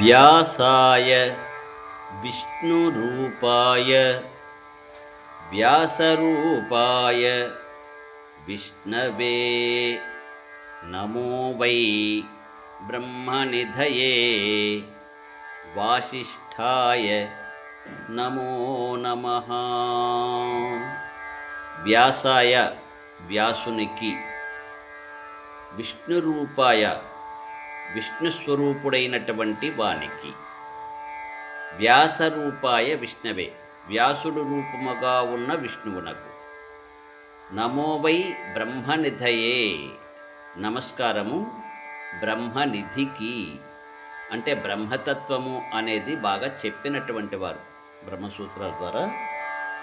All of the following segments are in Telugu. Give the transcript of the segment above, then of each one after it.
व्यासाय विष्णुरूपाय व्यासरूपाय विष्णवे नमो वै ब्रह्मनिधये वासिष्ठाय नमो नमः వ్యాసాయ వ్యాసునికి విష్ణురూపాయ విష్ణుస్వరూపుడైనటువంటి వానికి. వ్యాసరూపాయ విష్ణవే వ్యాసుడు రూపముగా ఉన్న విష్ణువునకు. నమోవై బ్రహ్మనిధయే. నమస్కారము బ్రహ్మనిధికి అంటే బ్రహ్మతత్వము అనేది బాగా చెప్పినటువంటి వారు. బ్రహ్మసూత్రాల ద్వారా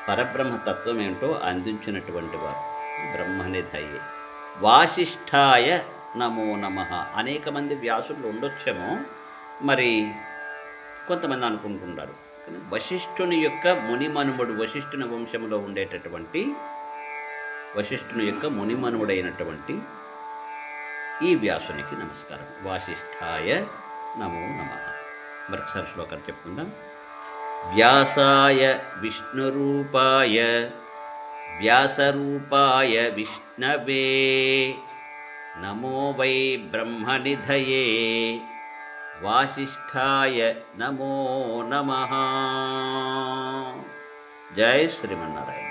పరబ్రహ్మతత్వం ఏంటో అందించినటువంటి వారు. బ్రహ్మనిధయే. వాసిష్ఠాయ నమో నమ. అనేక మంది వ్యాసులు ఉండొచ్చేమో మరి కొంతమంది అనుకుంటుంటారు. కానీ వశిష్ఠుని యొక్క మునిమనుముడు వశిష్ఠుని వంశంలో ఉండేటటువంటి వశిష్ఠుని యొక్క మునిమనువుడైనటువంటి ఈ వ్యాసునికి నమస్కారం. వాసిష్ఠాయ నమో నమ. మరొకసారి శ్లోకం చెప్పుకుందాం. వ్యాసాయ విష్ణురూపాయ వ్యాసరూపాయ విష్ణవే నమో వై బ్రహ్మనిధయే. వాసిష్ఠాయ నమో నమ. జయ శ్రీమన్నారాయణ.